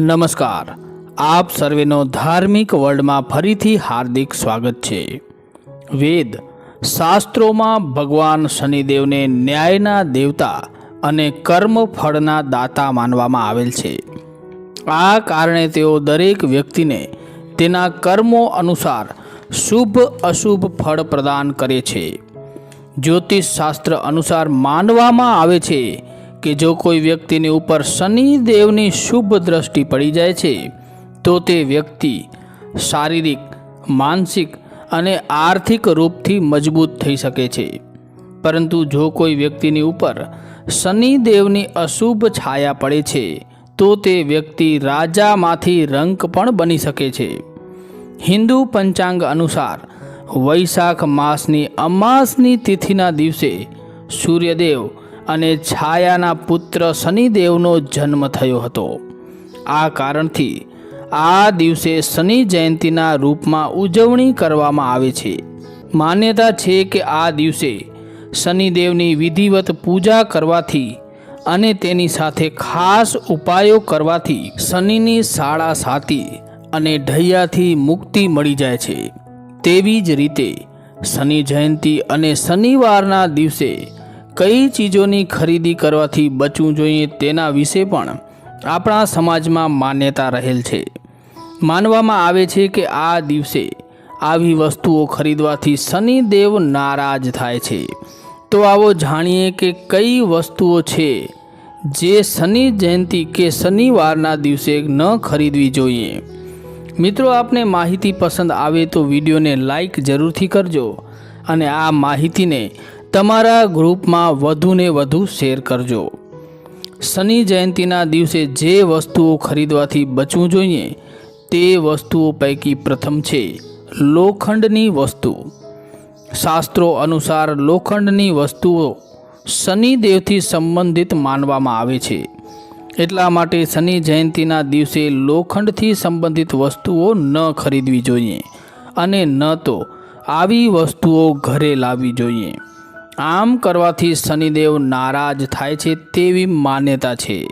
નમસ્કાર. આપ સર્વેનો ધાર્મિક વર્લ્ડમાં ફરીથી હાર્દિક સ્વાગત છે. વેદ શાસ્ત્રોમાં ભગવાન શનિદેવને ન્યાયના દેવતા અને કર્મ ફળના દાતા માનવામાં આવેલ છે. આ કારણે તેઓ દરેક વ્યક્તિને તેના કર્મો અનુસાર શુભ અશુભ ફળ પ્રદાન કરે છે. જ્યોતિષ શાસ્ત્ર અનુસાર માનવામાં આવે છે કે જો કોઈ વ્યક્તિની ઉપર શનિદેવની શુભ દ્રષ્ટિ પડી જાય છે, તો તે વ્યક્તિ શારીરિક, માનસિક અને આર્થિક રૂપથી મજબૂત થઈ શકે છે. પરંતુ જો કોઈ વ્યક્તિની ઉપર શનિદેવની અશુભ છાયા પડે છે, તો તે વ્યક્તિ રાજામાંથી રંક પણ બની શકે છે. હિન્દુ પંચાંગ અનુસાર, વૈશાખ માસની અમાસની તિથિના દિવસે સૂર્યદેવ અને છાયાના પુત્ર શનિદેવનો જન્મ થયો હતો. આ કારણથી આ દિવસે શનિ જયંતીના રૂપમાં ઉજવણી કરવામાં આવે છે. માન્યતા છે કે આ દિવસે શનિદેવની વિધિવત પૂજા કરવાથી અને તેની સાથે ખાસ ઉપાયો કરવાથી શનિની શાળા સાતી અને ઢૈયાથી મુક્તિ મળી જાય છે. તેવી જ રીતે શનિ જયંતી અને શનિવારના દિવસે કઈ ચીજોની ખરીદી કરવાથી બચવું જોઈએ તેના વિશે પણ આપણા સમાજમાં માન્યતા રહેલ છે. માનવામાં આવે છે કે આ દિવસે આવી વસ્તુઓ ખરીદવાથી શનિદેવ નારાજ થાય છે. તો આવો જાણીએ કે કઈ વસ્તુઓ છે જે શનિ જયંતી કે શનિવારના દિવસે ન ખરીદવી જોઈએ. મિત્રો, આપને માહિતી પસંદ આવે તો વિડીયોને લાઈક જરૂરથી કરજો અને આ માહિતીને તમારા ગ્રુપમાં વધુને વધુ શેર કરજો. શનિ જયંતીના દિવસે જે વસ્તુઓ ખરીદવાથી બચવું જોઈએ, તે વસ્તુઓ પૈકી પ્રથમ છે લોખંડની વસ્તુ. શાસ્ત્રો અનુસાર લોખંડની વસ્તુઓ શનિદેવથી સંબંધિત માનવામાં આવે છે. એટલા માટે શનિ જયંતીના દિવસે લોખંડથી સંબંધિત વસ્તુઓ ન ખરીદવી જોઈએ અને ન તો આવી વસ્તુઓ ઘરે લાવવી જોઈએ. આમ કરવાથી શનિદેવ નારાજ થાય છે તેવી માન્યતા છે.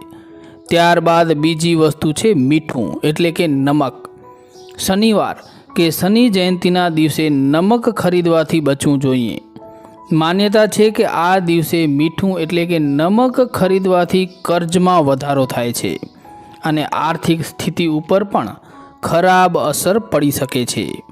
ત્યારબાદ બીજી વસ્તુ છે મીઠું, એટલે કે નમક. શનિવાર, કે શનિ જયંતીના દિવસે નમક ખરીદવાથી બચવું જોઈએ. માન્યતા છે કે આ દિવસે મીઠું, એટલે કે નમક ખરીદવાથી કર્જમાં વધારો થાય છે અને આર્થિક સ્થિતિ ઉપર પણ ખરાબ અસર પડી શકે છે.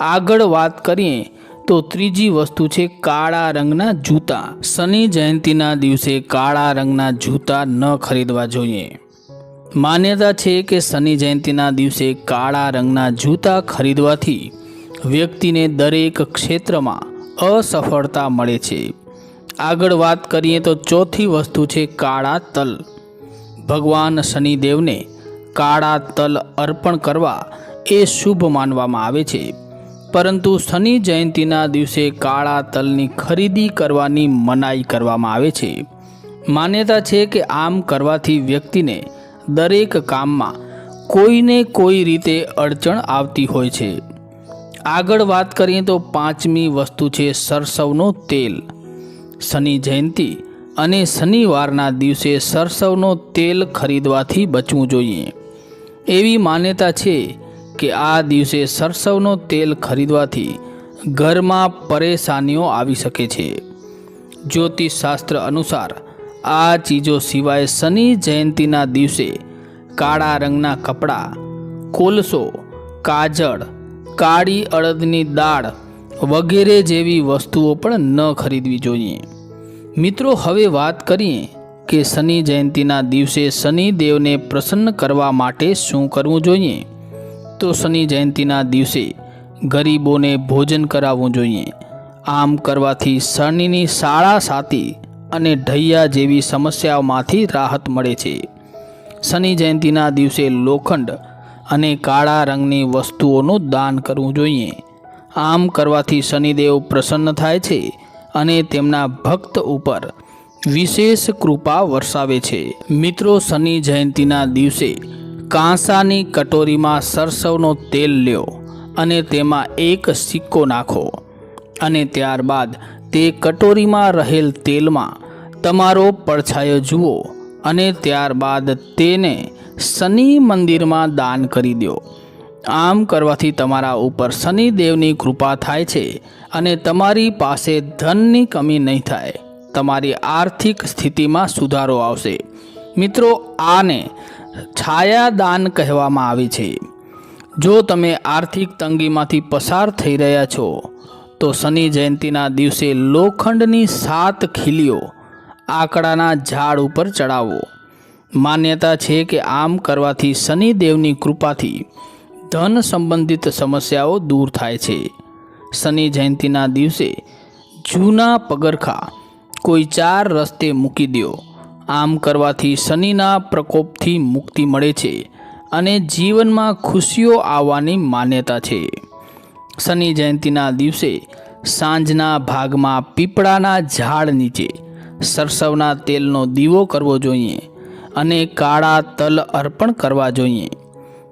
આગળ વાત કરીએ તો ત્રીજી વસ્તુ છે કાળા રંગના જૂતા. શનિ જયંતીના દિવસે કાળા રંગના જૂતા ન ખરીદવા જોઈએ. માન્યતા છે કે શનિ જયંતીના દિવસે કાળા રંગના જૂતા ખરીદવાથી વ્યક્તિને દરેક ક્ષેત્રમાં અસફળતા મળે છે. આગળ વાત કરીએ તો ચોથી વસ્તુ છે કાળા તલ. ભગવાન શનિદેવને કાળા તલ અર્પણ કરવા એ શુભ માનવામાં આવે છે. પરંતુ શનિ જયંતીના દિવસે કાળા તલની ખરીદી કરવાની મનાઈ કરવામાં આવે છે. માન્યતા છે કે આમ કરવાથી વ્યક્તિને દરેક કામમાં કોઈને કોઈ રીતે અડચણ આવતી હોય છે. આગળ વાત કરીએ તો પાંચમી વસ્તુ છે સરસવનો તેલ. શનિ જયંતી અને શનિવારના દિવસે સરસવનો તેલ ખરીદવાથી બચવું જોઈએ. એવી માન્યતા છે કે આ દિવસે સરસવનો તેલ ખરીદવાથી ઘરમાં પરેશાનીઓ આવી શકે છે. જ્યોતિષશાસ્ત્ર અનુસાર આ ચીજો સિવાય શનિ જયંતીના દિવસે કાળા રંગના કપડાં, કોલસો, કાજળ, કાળી અડદની દાળ વગેરે જેવી વસ્તુઓ પણ ન ખરીદવી જોઈએ. મિત્રો, હવે વાત કરીએ કે શનિ જયંતીના દિવસે શનિદેવને પ્રસન્ન કરવા માટે શું કરવું જોઈએ? તો શનિ જયંતીના દિવસે ગરીબોને ભોજન કરાવવું જોઈએ. આમ કરવાથી શનિની શાળા સાતી અને ઢૈયા જેવી સમસ્યાઓમાંથી રાહત મળે છે. શનિ જયંતીના દિવસે લોખંડ અને કાળા રંગની વસ્તુઓનું દાન કરવું જોઈએ. આમ કરવાથી શનિદેવ પ્રસન્ન થાય છે અને તેમના ભક્ત ઉપર વિશેષ કૃપા વરસાવે છે. મિત્રો, શનિ જયંતીના દિવસે કાંસાની કટોરીમાં સરસવનો તેલ લ્યો અને તેમાં એક સિક્કો નાખો. અને ત્યારબાદ તે કટોરીમાં રહેલ તેલમાં તમારો પડછાયો જુઓ અને ત્યારબાદ તેને શનિ મંદિરમાં દાન કરી દો. આમ કરવાથી તમારા ઉપર શનિદેવની કૃપા થાય છે અને તમારી પાસે ધનની કમી નહીં થાય. તમારી આર્થિક સ્થિતિમાં સુધારો આવશે. મિત્રો, આને છાયા દાન કહેવામાં આવે છે. જો તમે આર્થિક તંગીમાંથી પસાર થઈ રહ્યા છો, તો શનિ જયંતિના દિવસે લોખંડની સાત ખીલીઓ આંકડાના ઝાડ ઉપર ચડાવો. માન્યતા છે કે આમ કરવાથી શનિદેવની કૃપાથી ધન સંબંધિત સમસ્યાઓ દૂર થાય છે. શનિ જયંતિના દિવસે જૂના પગરખા કોઈ ચાર રસ્તે મૂકી દો આમ કરવાથી શનિના પ્રકોપથી મુક્તિ મળે છે અને જીવનમાં ખુશીઓ આવવાની માન્યતા છે. શનિ જયંતિના દિવસે સાંજના ભાગમાં પીપળાના ઝાડ નીચે સરસવના તેલનો દીવો કરવો જોઈએ અને કાળા તલ અર્પણ કરવા જોઈએ.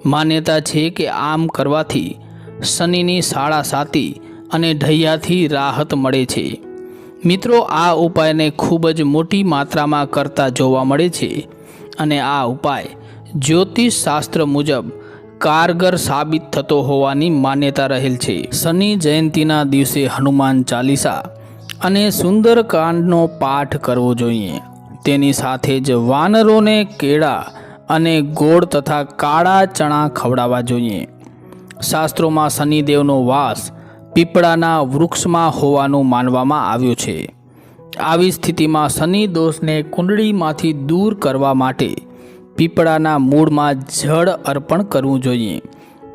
માન્યતા છે કે આમ કરવાથી શનિની શાળા સાતી અને ઢૈયાથી રાહત મળે છે. મિત્રો, આ ઉપાયને ખૂબ જ મોટી માત્રામાં કરતા જોવા મળે છે. અને આ ઉપાય જ્યોતિષ શાસ્ત્ર મુજબ કારગર સાબિત થતો હોવાની માન્યતા રહેલ છે. શનિ જયંતિના દિવસે હનુમાન ચાલીસા અને સુંદરકાંડનો પાઠ કરવો જોઈએ. તેની સાથે જ વાનરોને કેળા અને ગોળ તથા કાળા ચણા ખવડાવવા જોઈએ. શાસ્ત્રોમાં શનિદેવનો વાસ પીપળાના વૃક્ષમાં હોવાનું માનવામાં આવ્યું છે. આવી સ્થિતિમાં શનિ દોષને કુંડળીમાંથી દૂર કરવા માટે પીપળાના મૂળમાં જળ અર્પણ કરવું જોઈએ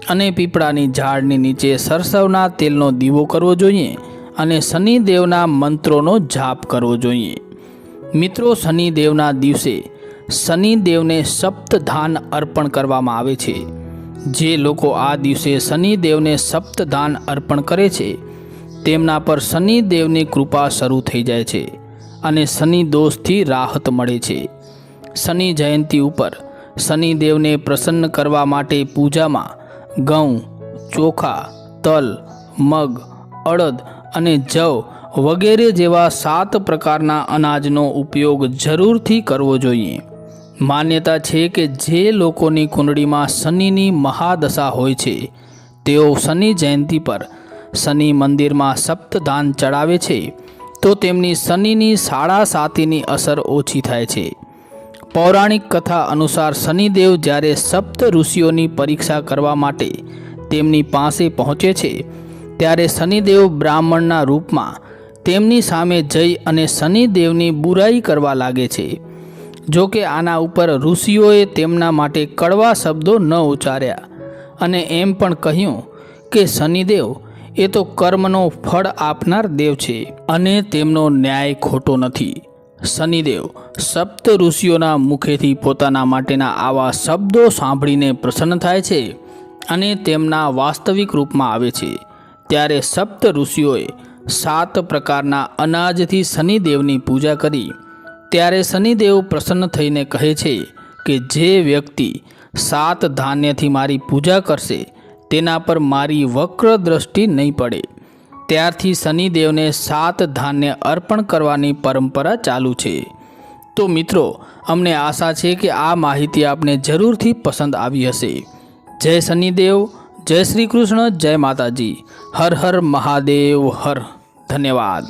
અને પીપળાની ઝાડની નીચે સરસવના તેલનો દીવો કરવો જોઈએ અને શનિદેવના મંત્રોનો જાપ કરવો જોઈએ. મિત્રો, શનિદેવના દિવસે શનિદેવને સપ્તધાન અર્પણ કરવામાં આવે છે. જે લોકો આ દિવસે શનિદેવને સપ્તદાન અર્પણ કરે છે, તેમના પર શનિદેવની કૃપા શરૂ થઈ જાય છે અને શનિ દોષથી રાહત મળે છે. શનિ જયંતી ઉપર શનિદેવને પ્રસન્ન કરવા માટે પૂજામાં ઘઉં, ચોખા, તલ, મગ, અડદ અને જવ વગેરે જેવા સાત પ્રકારના અનાજનો ઉપયોગ જરૂરથી કરવો જોઈએ. માન્યતા છે કે જે લોકોની કુંડળીમાં શનિની મહાદશા હોય છે, તેઓ શનિ જયંતિ પર શનિ મંદિરમાં સપ્તદાન ચડાવે છે, તો તેમની શનિની સાડા સાતીની અસર ઓછી થાય છે. પૌરાણિક કથા અનુસાર શનિદેવ જ્યારે સપ્ત ઋષિઓની પરીક્ષા કરવા માટે તેમની પાસે પહોંચે છે, ત્યારે શનિદેવ બ્રાહ્મણના રૂપમાં તેમની સામે જઈ અને શનિદેવની બુરાઈ કરવા લાગે છે. જો કે આના ઉપર ઋષિઓએ તેમના માટે કડવા શબ્દો ન ઉચ્ચાર્યા. અને એમ પણ કહ્યું કે, શનિદેવ, એ તો કર્મનો ફળ આપનાર દેવ છે અને તેમનો ન્યાય ખોટો નથી. શનિદેવ, સપ્ત ઋષિઓના મુખેથી પોતાના માટેના આવા શબ્દો સાંભળીને પ્રસન્ન થાય છે અને તેમના વાસ્તવિક રૂપમાં આવે છે. ત્યારે સપ્ત ઋષિઓએ સાત પ્રકારના અનાજથી શનિદેવની પૂજા કરી ત્યારે શનિદેવ પ્રસન્ન થઈને કહે છે કે જે વ્યક્તિ સાત ધાન્યથી મારી પૂજા કરશે, તેના પર મારી વક્ર દ્રષ્ટિ નહીં પડે. ત્યારથી શનિદેવને સાત ધાન્ય અર્પણ કરવાની પરંપરા ચાલુ છે. તો મિત્રો, અમને આશા છે કે આ માહિતી આપને જરૂરથી પસંદ આવી હશે. જય શનિદેવ, જય શ્રી કૃષ્ણ, જય માતાજી. હર હર મહાદેવ, હર. ધન્યવાદ.